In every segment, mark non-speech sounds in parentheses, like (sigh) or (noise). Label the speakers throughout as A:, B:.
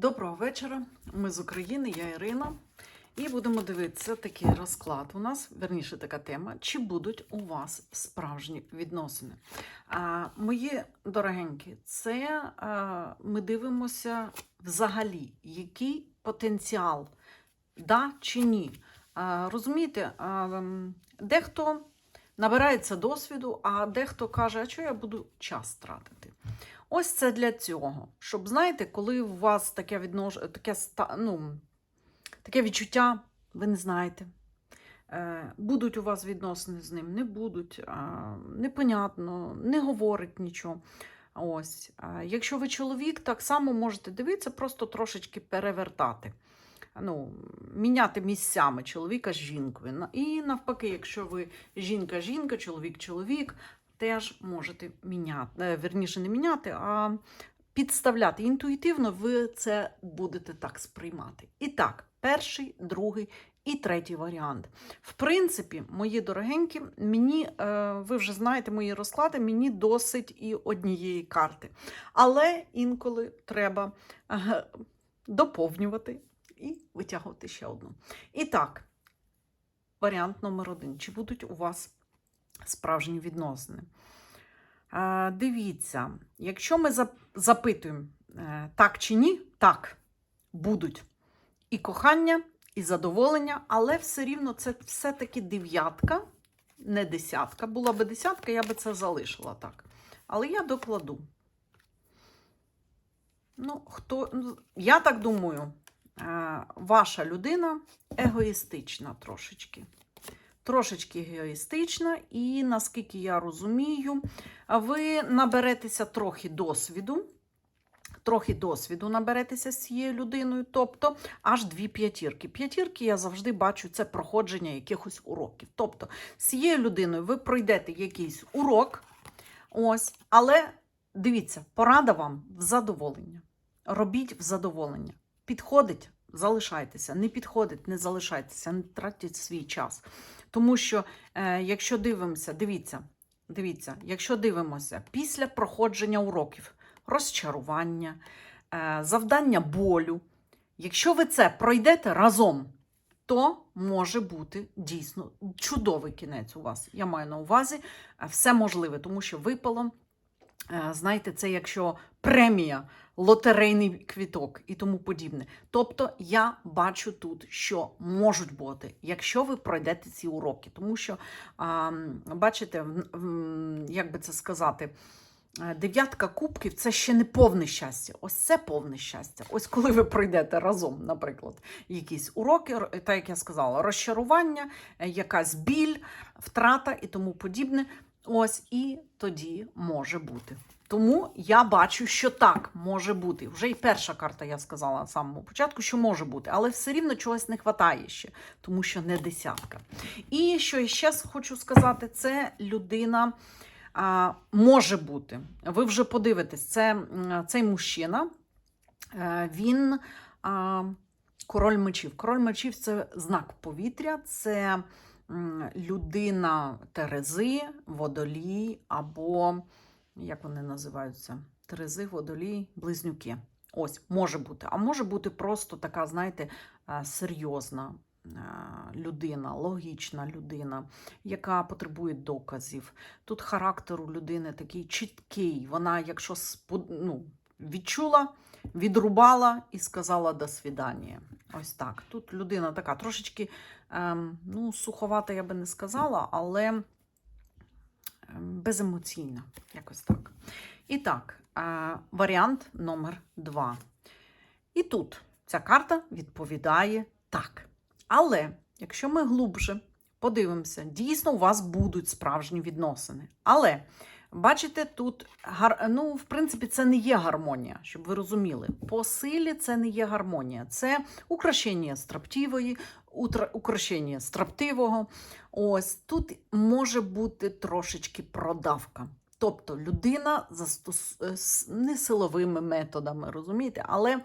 A: Доброго вечора. Ми з України, я Ірина. І будемо дивитися такий розклад у нас, верніше така тема, чи будуть у вас справжні відносини. А, мої дорогенькі, це а, ми дивимося взагалі, який потенціал, да чи ні. А, розумієте, а, дехто набирається досвіду, а дехто каже, а що я буду час тратити. Ось це для цього. Щоб, знаєте, коли у вас таке віднош... таке, ну, таке відчуття, ви не знаєте. Е, Будуть у вас відносини з ним, не будуть, непонятно, не говорить нічого. Ось. Якщо ви чоловік, так само можете дивитися, просто трошечки перевертати. Ну, міняти місцями чоловіка з жінкою. І навпаки, якщо ви жінка-жінка, чоловік-чоловік, теж можете міняти, е, верніше не міняти, а підставляти. Інтуїтивно ви це будете так сприймати. І так, перший, другий і третій варіант. В принципі, мої дорогенькі, мені, е, ви вже знаєте мої розклади, мені досить і однієї карти. Але інколи треба е, доповнювати і витягувати ще одну. І так, варіант номер один. Чи будуть у вас справжні відносини? Е, Дивіться, якщо ми запитуємо е, так чи ні, так, будуть і кохання, і задоволення, але все рівно це все-таки дев'ятка, не десятка. Була би десятка, я би це залишила так. Але я докладу. Ну, хто, ну, я так думаю, ваша людина егоїстична трошечки. Трошечки егоїстична, і наскільки я розумію, ви наберетеся трохи досвіду. Трохи досвіду наберетеся з цією людиною, тобто аж дві п'ятірки. П'ятірки я завжди бачу це проходження якихось уроків. Тобто з цією людиною ви пройдете якийсь урок, ось, але дивіться, порада вам в задоволення. Робіть в задоволення. Підходить, залишайтеся, не підходить, не залишайтеся, не тратіть свій час. Тому що, е, якщо дивимося, дивіться, дивіться, якщо дивимося після проходження уроків, розчарування, е, завдання болю, якщо ви це пройдете разом, то може бути дійсно чудовий кінець у вас. Я маю на увазі е, все можливе, тому що випало. Е, Знаєте, це якщо премія, лотерейний квіток і тому подібне. Тобто я бачу тут, що можуть бути, якщо ви пройдете ці уроки. Тому що, бачите, як би це сказати, е, дев'ятка кубків це ще не повне щастя. Ось це повне щастя. Ось коли ви пройдете разом, наприклад, якісь уроки, так як я сказала, розчарування, якась біль, втрата і тому подібне. Ось і тоді може бути. Тому я бачу, що так може бути. Вже і перша карта я сказала на самому початку, що може бути, але все рівно чогось не вистачає ще, тому що не десятка. І що я ще хочу сказати, це людина а, може бути. Ви вже подивитесь, це цей мужчина, е, він а, король мечів. Король мечів це знак повітря, це людина Терези, водолій або як вони називаються? Терези, водолій, близнюки. Ось, може бути. А може бути просто така, знаєте, е, серйозна е, людина, логічна людина, яка потребує доказів. Тут характер у людини такий чіткий. Вона, якщо ну, відчула, відрубала і сказала до свідання. Ось так. Тут людина така трошечки ем, ну, суховата, я би не сказала, але ем, беземоційна. Якось так. І так, е, варіант номер два. І тут ця карта відповідає так. Але якщо ми глубже подивимося, дійсно у вас будуть справжні відносини. Але бачите, тут ну, в принципі, це не є гармонія, щоб ви розуміли. По силі це не є гармонія, це украшення строптивої, утра- украшення строптивого. Ось тут може бути трошечки продавка. Тобто людина застос... е, не силовими методами, розумієте, але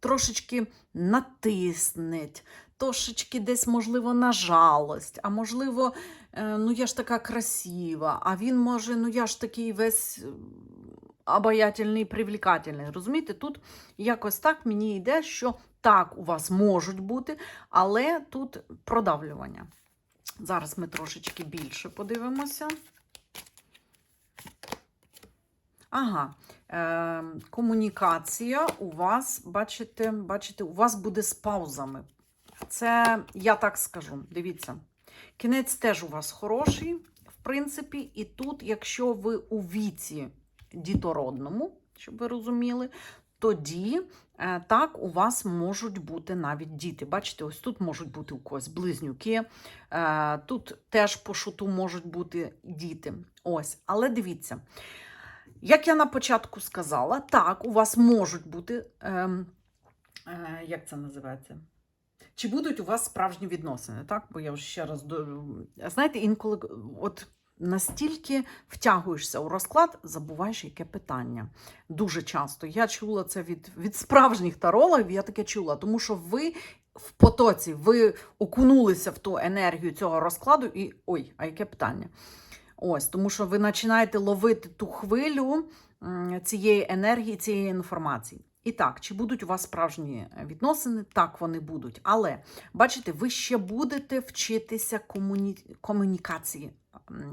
A: трошечки натиснеть, трошечки десь, можливо, на жалость, а можливо, ну я ж така красива, а він може, ну я ж такий весь е, обаятельний, привлекательний. Розумієте, тут якось так мені йде, що так, у вас можуть бути, але тут продавлювання. Зараз ми трошечки більше подивимося. Ага, е, комунікація у вас, бачите, бачите, у вас буде з паузами. Це я так скажу. Дивіться. Кінець теж у вас хороший, в принципі, і тут, якщо ви у віці дітородному, щоб ви розуміли, тоді е, так у вас можуть бути навіть діти. Бачите, ось тут можуть бути у когось близнюки, е, тут теж по шуту можуть бути діти. Ось, але дивіться. Як я на початку сказала, так, у вас можуть бути, ем, е, як це називається? Чи будуть у вас справжні відносини, так? Бо я вже ще раз до... знаєте, інколи от настільки втягуєшся у розклад, забуваєш, яке питання. Дуже часто. Я чула це від, від справжніх тарологів, я таке чула, тому що ви в потоці, ви окунулися в ту енергію цього розкладу, і ой, а яке питання? Ось, тому що ви починаєте ловити ту хвилю цієї енергії, цієї інформації. І так, чи будуть у вас справжні відносини? Так, вони будуть. Але бачите, ви ще будете вчитися комуні... комунікації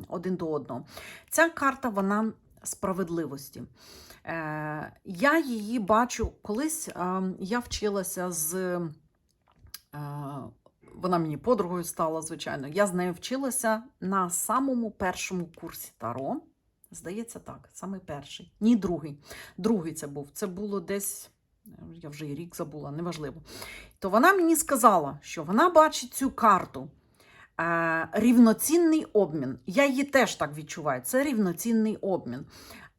A: один до одного. Ця карта вона справедливості. Е, я її бачу колись. е, я вчилася з. Е, вона мені подругою стала, звичайно. Я з нею вчилася на самому першому курсі Таро. Здається, так, саме перший. Ні, другий. Другий це був. Це було десь, я вже і рік забула, неважливо. То вона мені сказала, що вона бачить цю карту. Е, рівноцінний обмін. Я її теж так відчуваю. Це рівноцінний обмін.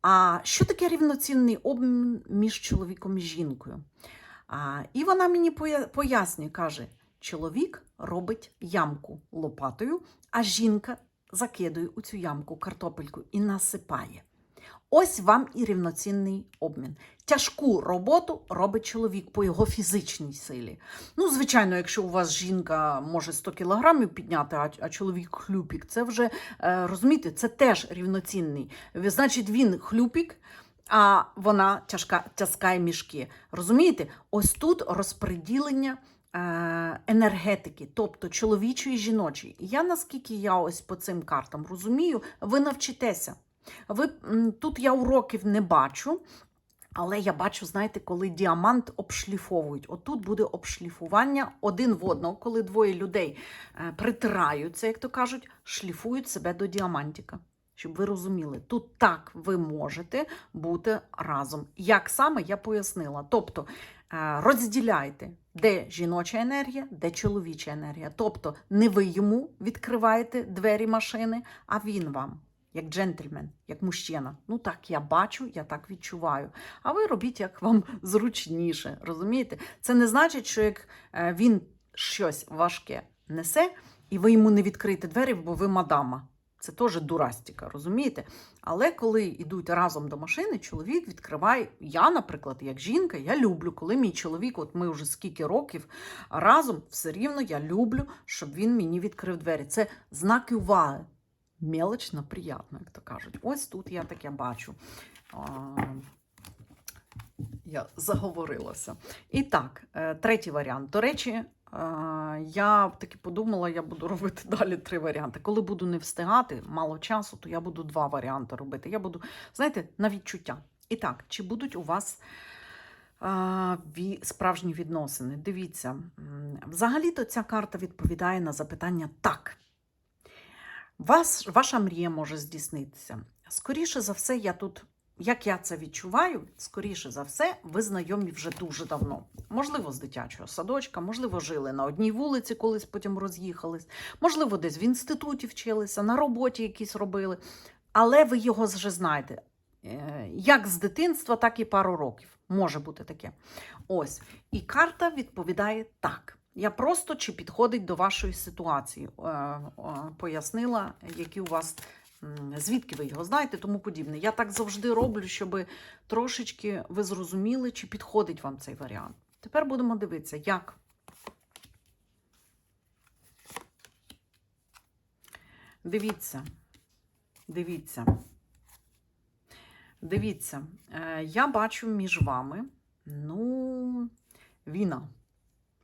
A: А що таке рівноцінний обмін між чоловіком і жінкою? А, і вона мені пояснює, каже: чоловік робить ямку лопатою, а жінка закидує у цю ямку картопельку і насипає. Ось вам і рівноцінний обмін. Тяжку роботу робить чоловік по його фізичній силі. Ну, звичайно, якщо у вас жінка може 100 кілограмів підняти, а, чоловік хлюпік, це вже е, розумієте, це теж рівноцінний. Значить, він хлюпік, а вона тяжка, тяскає мішки. Розумієте? Ось тут розподілення е, енергетики, тобто чоловічої і жіночої. Я наскільки я ось по цим картам розумію, ви навчитеся. Ви тут я уроків не бачу. Але я бачу, знаєте, коли діамант обшліфовують. Отут буде обшліфування один в одного, коли двоє людей е, притираються, як то кажуть, шліфують себе до діамантіка. Щоб ви розуміли, тут так ви можете бути разом. Як саме я пояснила. Тобто е, розділяйте, де жіноча енергія, де чоловіча енергія. Тобто не ви йому відкриваєте двері машини, а він вам як джентльмен, як мужчина. Ну так я бачу, я так відчуваю. А ви робіть, як вам (laughs) зручніше. Розумієте? Це не значить, що як е, він щось важке несе, і ви йому не відкриєте двері, бо ви мадама. Це теж дурастіка, розумієте? Але коли йдуть разом до машини, чоловік відкриває. Я, наприклад, як жінка, я люблю, коли мій чоловік, от ми вже скільки років разом, все рівно я люблю, щоб він мені відкрив двері. Це знаки уваги. Мелочно приємно, як то кажуть. Ось тут я таке бачу. Я заговорилася. І так, е, третій варіант. До речі, я таки подумала, я буду (laughs) робити далі три варіанти. Коли буду не встигати, мало часу, то я буду два варіанти робити. Я буду, знаєте, на відчуття. І так, чи будуть у вас справжні відносини? Дивіться, взагалі-то ця карта відповідає на запитання так. Вас, ваша мрія може здійснитися. Скоріше за все, я тут, як я це відчуваю, скоріше за все, ви знайомі вже дуже давно. Можливо, з дитячого садочка, можливо, жили на одній вулиці, колись потім роз'їхались, можливо, десь в інституті вчилися, на роботі якісь робили. Але ви його вже знаєте. Е, Як з дитинства, так і пару років. Може бути таке. Ось. І карта відповідає так. Я просто чи підходить до вашої ситуації, е, е, пояснила, які у вас, звідки ви його знаєте, тому подібне. Я так завжди роблю, щоб трошечки ви зрозуміли, чи підходить вам цей варіант. Тепер будемо дивитися, як. Дивіться. Дивіться. Дивіться, е, я бачу між вами, ну, війна.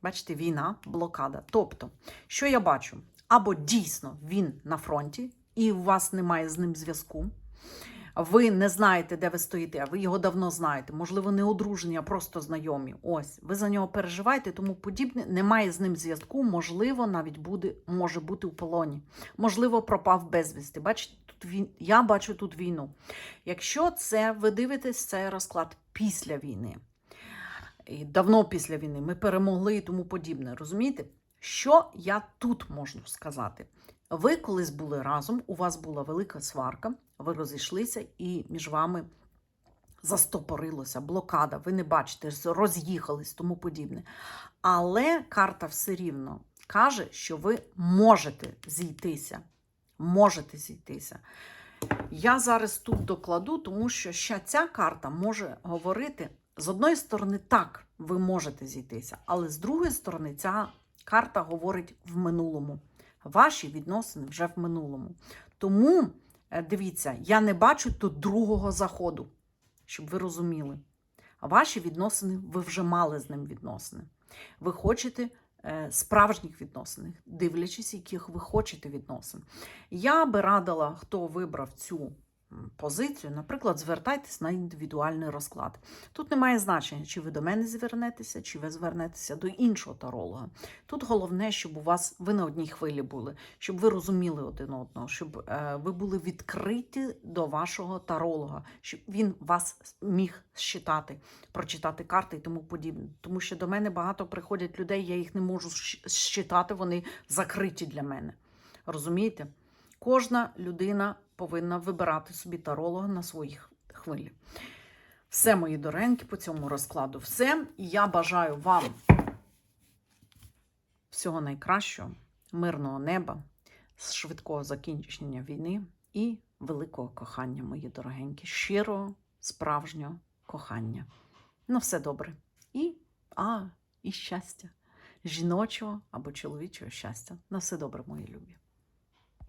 A: Бачите, війна, блокада. Тобто, що я бачу? Або дійсно він на фронті, і у вас немає з ним зв'язку. Ви не знаєте, де ви стоїте, а ви його давно знаєте. Можливо, не одружені, а просто знайомі. Ось, ви за нього переживаєте, тому подібне. Немає з ним зв'язку, можливо, навіть буде, може бути у полоні. Можливо, пропав безвісти. Бачите, тут він, я бачу тут війну. Якщо це ви дивитесь цей розклад після війни, і давно після війни, ми перемогли і тому подібне. Розумієте? Що я тут можу сказати? Ви колись були разом, у вас була велика сварка, ви розійшлися, і між вами застопорилося, блокада, ви не бачите, роз'їхались, тому подібне. Але карта все рівно каже, що ви можете зійтися. Можете зійтися. Я зараз тут докладу, тому що ще ця карта може говорити з одної сторони, так, ви можете зійтися, але з другої сторони, ця карта говорить в минулому. Ваші відносини вже в минулому. Тому е, дивіться, я не бачу тут другого заходу, щоб ви розуміли. Ваші відносини, ви вже мали з ним відносини. Ви хочете е, справжніх відносин, дивлячись, яких ви хочете відносин. Я би радила, хто вибрав цю позицію, наприклад, звертайтесь на індивідуальний розклад. Тут немає значення, чи ви до мене звернетеся, чи ви звернетеся до іншого таролога. Тут головне, щоб у вас ви на одній хвилі були, щоб ви розуміли один одного, щоб е, ви були відкриті до вашого таролога, щоб він вас міг считати, прочитати карти і тому подібне. Тому що до мене багато приходять людей, я їх не можу считати, вони закриті для мене. Розумієте? Кожна людина повинна вибирати собі таролога на своїх хвилі. Все, мої доренькі, по цьому розкладу все. І я бажаю вам всього найкращого, мирного неба, швидкого закінчення війни і великого кохання, мої дорогенькі, щирого, справжнього кохання. На все добре. І, а, і щастя, жіночого або чоловічого щастя. На все добре, мої любі.